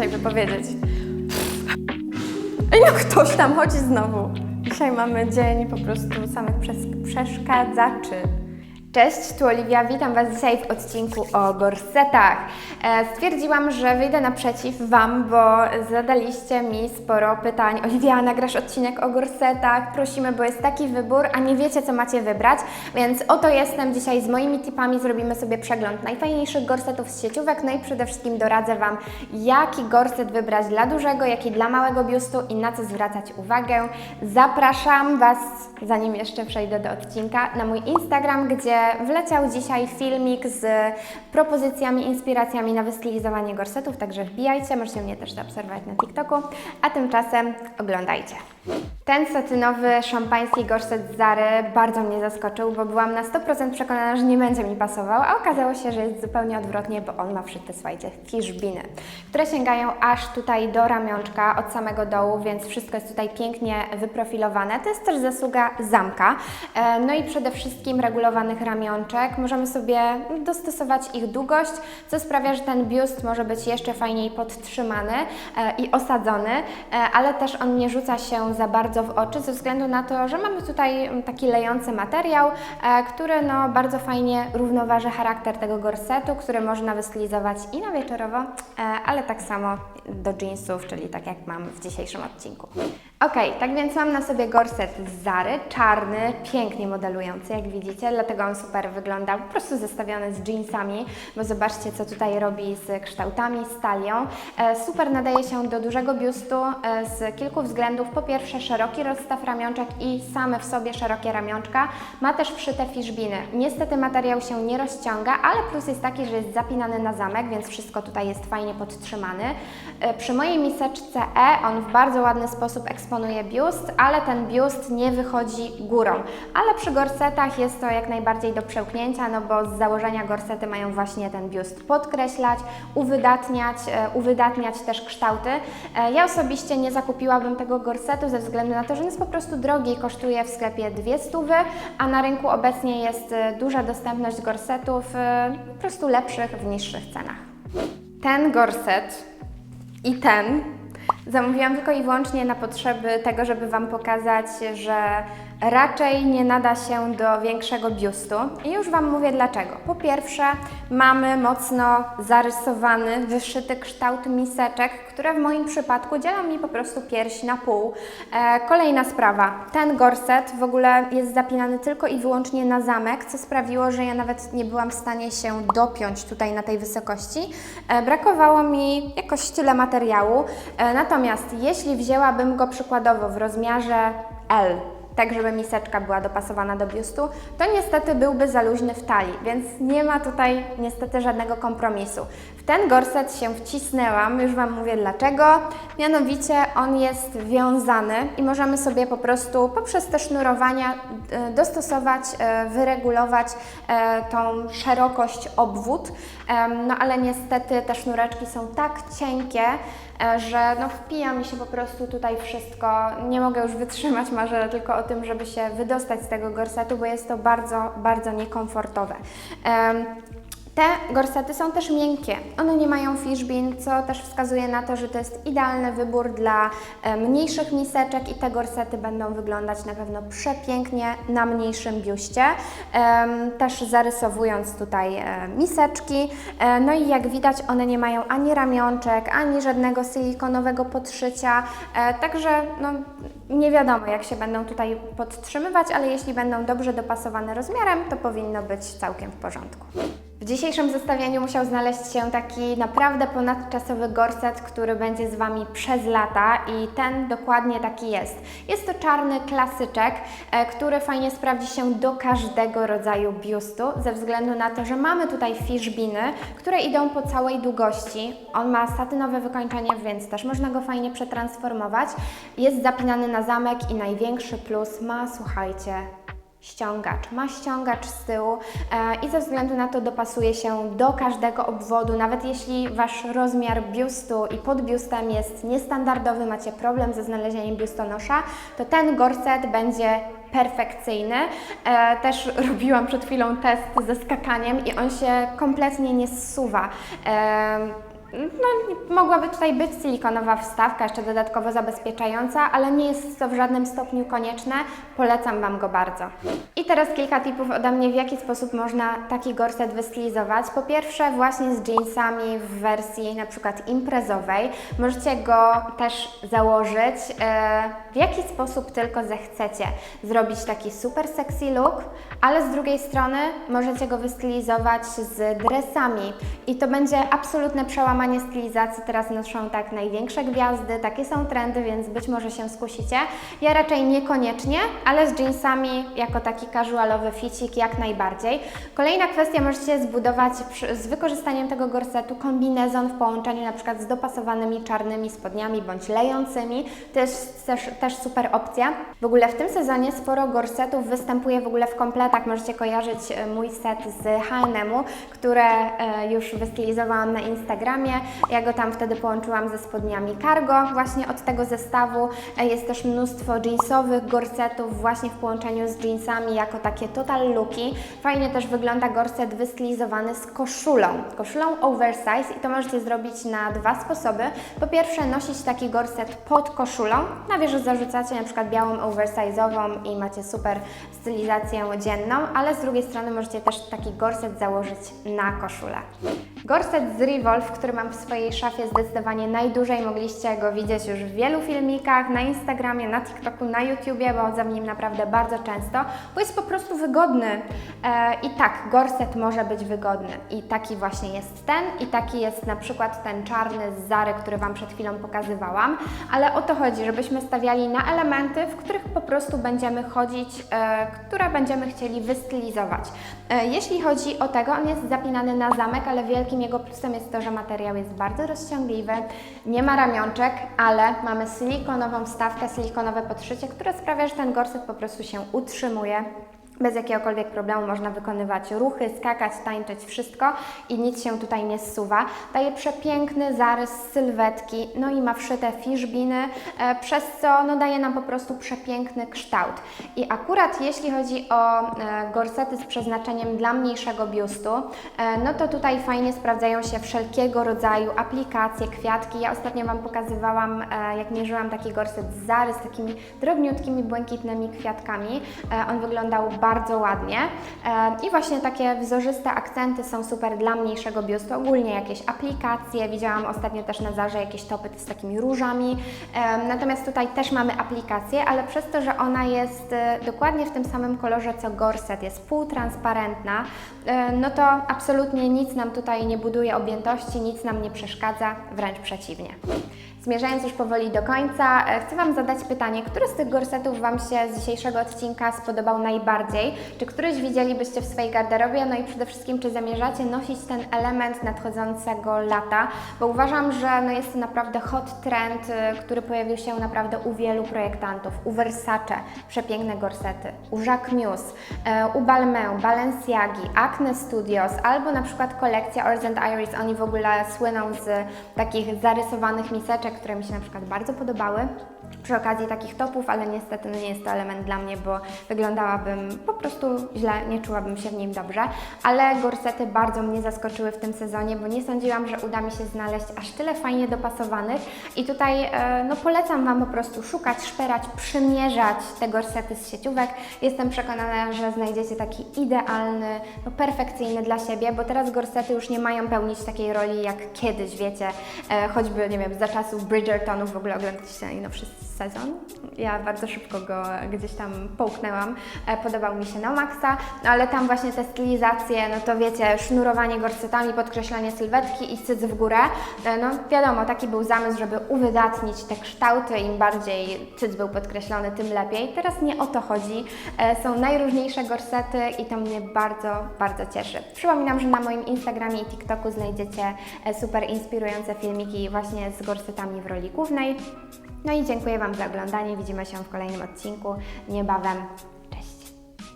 dzisiaj wypowiedzieć. Ej, no ktoś tam chodzi znowu. Dzisiaj mamy dzień po prostu samych przes- przeszkadzaczy. Cześć, tu Oliwia, witam Was dzisiaj w odcinku o gorsetach. E, stwierdziłam, że wyjdę naprzeciw Wam, bo zadaliście mi sporo pytań. Oliwia, nagrasz odcinek o gorsetach? Prosimy, bo jest taki wybór, a nie wiecie, co macie wybrać, więc oto jestem dzisiaj z moimi tipami. Zrobimy sobie przegląd najfajniejszych gorsetów z sieciówek, no i przede wszystkim doradzę Wam, jaki gorset wybrać dla dużego, jaki dla małego biustu i na co zwracać uwagę. Zapraszam Was, zanim jeszcze przejdę do odcinka, na mój Instagram, gdzie wleciał dzisiaj filmik z propozycjami, inspiracjami na wystylizowanie gorsetów, także wbijajcie, możecie mnie też zaobserwować na TikToku, a tymczasem oglądajcie. Ten satynowy szampański gorset Zary bardzo mnie zaskoczył, bo byłam na 100% przekonana, że nie będzie mi pasował, a okazało się, że jest zupełnie odwrotnie, bo on ma wszyte, słuchajcie, fiszbiny, które sięgają aż tutaj do ramionczka od samego dołu, więc wszystko jest tutaj pięknie wyprofilowane. To jest też zasługa zamka, e, no i przede wszystkim regulowanych ramionczek. Możemy sobie dostosować ich długość, co sprawia, że ten biust może być jeszcze fajniej podtrzymany e, i osadzony, e, ale też on nie rzuca się za bardzo w oczy ze względu na to, że mamy tutaj mm, taki lejący materiał, e, który no, bardzo fajnie równoważy charakter tego gorsetu, który można wystylizować i na wieczorowo, e, ale tak samo do jeansów, czyli tak jak mam w dzisiejszym odcinku. Ok, tak więc mam na sobie gorset z Zary, czarny, pięknie modelujący, jak widzicie, dlatego on super wygląda, po prostu zestawiony z jeansami, bo zobaczcie, co tutaj robi z kształtami, z talią. E, super nadaje się do dużego biustu e, z kilku względów. Po pierwsze, szeroki rozstaw ramionczek i same w sobie szerokie ramionczka. Ma też wszyte fiszbiny. Niestety materiał się nie rozciąga, ale plus jest taki, że jest zapinany na zamek, więc wszystko tutaj jest fajnie podtrzymany. E, Przy mojej miseczce E on w bardzo ładny sposób eksponuje biust, ale ten biust nie wychodzi górą. Ale przy gorsetach jest to jak najbardziej do przełknięcia, no bo z założenia gorsety mają właśnie ten biust podkreślać, uwydatniać, e, uwydatniać też kształty. E, Ja osobiście nie zakupiłabym tego gorsetu ze względu na to, że on jest po prostu drogi, kosztuje w sklepie dwie stówy, a na rynku obecnie jest e, duża dostępność gorsetów po prostu lepszych w niższych cenach. Ten gorset i ten zamówiłam tylko i wyłącznie na potrzeby tego, żeby Wam pokazać, że raczej nie nada się do większego biustu. I już Wam mówię dlaczego. Po pierwsze, mamy mocno zarysowany, wyszyty kształt miseczek, które w moim przypadku dzielą mi po prostu pierś na pół. E, kolejna sprawa. Ten gorset w ogóle jest zapinany tylko i wyłącznie na zamek, co sprawiło, że ja nawet nie byłam w stanie się dopiąć tutaj na tej wysokości. E, brakowało mi jakoś tyle materiału. E, natomiast jeśli wzięłabym go przykładowo w rozmiarze L, tak żeby miseczka była dopasowana do biustu, to niestety byłby za luźny w talii, więc nie ma tutaj niestety żadnego kompromisu. W ten gorset się wcisnęłam, już Wam mówię dlaczego. Mianowicie on jest wiązany i możemy sobie po prostu poprzez te sznurowania e, dostosować, e, wyregulować e, tą szerokość obwód. No ale niestety te sznureczki są tak cienkie, że no wpija mi się po prostu tutaj wszystko. Nie mogę już wytrzymać, marzę tylko o tym, żeby się wydostać z tego gorsetu, bo jest to bardzo, bardzo niekomfortowe. Te gorsety są też miękkie. One nie mają fishbin, co też wskazuje na to, że to jest idealny wybór dla e, mniejszych miseczek i te gorsety będą wyglądać na pewno przepięknie na mniejszym biuście. Też zarysowując tutaj e, miseczki. E, no i jak widać, one nie mają ani ramionczek, ani żadnego silikonowego podszycia. Także no, nie wiadomo, jak się będą tutaj podtrzymywać, ale jeśli będą dobrze dopasowane rozmiarem, to powinno być całkiem w porządku. W dzisiejszym zestawieniu musiał znaleźć się taki naprawdę ponadczasowy gorset, który będzie z Wami przez lata i ten dokładnie taki jest. Jest to czarny klasyczek, e, który fajnie sprawdzi się do każdego rodzaju biustu, ze względu na to, że mamy tutaj fishbiny, które idą po całej długości. On ma satynowe wykończenie, więc też można go fajnie przetransformować. Jest zapinany na zamek i największy plus ma, słuchajcie, ściągacz. Ma ściągacz z tyłu e, i ze względu na to dopasuje się do każdego obwodu. Nawet jeśli Wasz rozmiar biustu i pod biustem jest niestandardowy, macie problem ze znalezieniem biustonosza, to ten gorset będzie perfekcyjny. E, też robiłam przed chwilą test ze skakaniem i on się kompletnie nie zsuwa. E, no, mogłaby tutaj być silikonowa wstawka, jeszcze dodatkowo zabezpieczająca, ale nie jest to w żadnym stopniu konieczne. Polecam Wam go bardzo. I teraz kilka tipów ode mnie, w jaki sposób można taki gorset wystylizować. Po pierwsze, właśnie z jeansami w wersji na przykład imprezowej. Możecie go też założyć e, w jaki sposób tylko zechcecie. Zrobić taki super sexy look, ale z drugiej strony możecie go wystylizować z dresami. I to będzie absolutne przełamanie stylizacji. Teraz noszą tak największe gwiazdy, takie są trendy, więc być może się skusicie. Ja raczej niekoniecznie, ale z jeansami jako taki casualowy ficik jak najbardziej. Kolejna kwestia, możecie zbudować z wykorzystaniem tego gorsetu kombinezon w połączeniu na przykład z dopasowanymi czarnymi spodniami bądź lejącymi. Jest też, też super opcja. W ogóle w tym sezonie sporo gorsetów występuje w ogóle w kompletach. Możecie kojarzyć e, mój set z H&M-u, które e, już wystylizowałam na Instagramie. Ja go tam wtedy połączyłam ze spodniami cargo właśnie od tego zestawu. E, Jest też mnóstwo jeansowych gorsetów właśnie w połączeniu z jeansami jako takie total looki. Fajnie też wygląda gorset wystylizowany z koszulą. Koszulą oversize i to możecie zrobić na dwa sposoby. Po pierwsze nosić taki gorset pod koszulą. Na wieżu zarzucacie na przykład białą oversize'ową i macie super stylizację dzienną, ale z drugiej strony możecie też taki gorset założyć na koszulę. Gorset z Revolve, który mam w swojej szafie zdecydowanie najdłużej, mogliście go widzieć już w wielu filmikach, na Instagramie, na TikToku, na YouTubie, bo za nim naprawdę bardzo często, bo jest po prostu wygodny. E, I tak, gorset może być wygodny. I taki właśnie jest ten. I taki jest na przykład ten czarny z Zary, który Wam przed chwilą pokazywałam, ale o to chodzi, żebyśmy stawiali na elementy, w których po prostu będziemy chodzić, e, które będziemy chcieli wystylizować. E, jeśli chodzi o tego, on jest zapinany na zamek, ale wielkim jego plusem jest to, że materiał jest bardzo rozciągliwy, nie ma ramionczek, ale mamy silikonową wstawkę, silikonowe podszycie, które sprawia, że ten gorset po prostu się utrzymuje. Bez jakiegokolwiek problemu można wykonywać ruchy, skakać, tańczyć, wszystko i nic się tutaj nie zsuwa. Daje przepiękny zarys sylwetki, no i ma wszyte fiszbiny, e, przez co no, daje nam po prostu przepiękny kształt. I akurat jeśli chodzi o e, gorsety z przeznaczeniem dla mniejszego biustu, e, no to tutaj fajnie sprawdzają się wszelkiego rodzaju aplikacje, kwiatki. Ja ostatnio Wam pokazywałam, jak mierzyłam taki gorset z Zary z takimi drobniutkimi, błękitnymi kwiatkami. On wyglądał bardzo ładnie E, i właśnie takie wzorzyste akcenty są super dla mniejszego biustu. Ogólnie jakieś aplikacje, widziałam ostatnio też na Zarze jakieś topy z takimi różami. E, Natomiast tutaj też mamy aplikację, ale przez to, że ona jest e, dokładnie w tym samym kolorze co gorset, jest półtransparentna, no to absolutnie nic nam tutaj nie buduje objętości, nic nam nie przeszkadza, wręcz przeciwnie. Zmierzając już powoli do końca, e, chcę Wam zadać pytanie, który z tych gorsetów Wam się z dzisiejszego odcinka spodobał najbardziej? Czy któryś widzielibyście w swojej garderobie? No i przede wszystkim, czy zamierzacie nosić ten element nadchodzącego lata? Bo uważam, że no jest to naprawdę hot trend, y, który pojawił się naprawdę u wielu projektantów. U Versace przepiękne gorsety, u Jacques Mus, e, u Balmain, Balenciagi, Acne Studios albo na przykład kolekcja Ors and Iris. Oni w ogóle słyną z takich zarysowanych miseczek, które mi się na przykład bardzo podobały przy okazji takich topów, ale niestety no nie jest to element dla mnie, bo wyglądałabym po prostu źle, nie czułabym się w nim dobrze. Ale gorsety bardzo mnie zaskoczyły w tym sezonie, bo nie sądziłam, że uda mi się znaleźć aż tyle fajnie dopasowanych. I tutaj e, no polecam Wam po prostu szukać, szperać, przymierzać te gorsety z sieciówek. Jestem przekonana, że znajdziecie taki idealny, no perfekcyjny dla siebie, bo teraz gorsety już nie mają pełnić takiej roli jak kiedyś, wiecie, e, choćby, nie wiem, za czasów Bridgertonów w ogóle oglądaliście najnowszy sezon. Ja bardzo szybko go gdzieś tam połknęłam. E, Podobał mi się na maksa, no ale tam właśnie te stylizacje, no to wiecie, sznurowanie gorsetami, podkreślanie sylwetki i cyc w górę. E, No wiadomo, taki był zamysł, żeby uwydatnić te kształty. Im bardziej cyc był podkreślony, tym lepiej. Teraz nie o to chodzi. E, Są najróżniejsze gorsety i to mnie bardzo, bardzo cieszy. Przypominam, że na moim Instagramie i TikToku znajdziecie super inspirujące filmiki właśnie z gorsetami w roli głównej. No i dziękuję Wam za oglądanie. Widzimy się w kolejnym odcinku niebawem.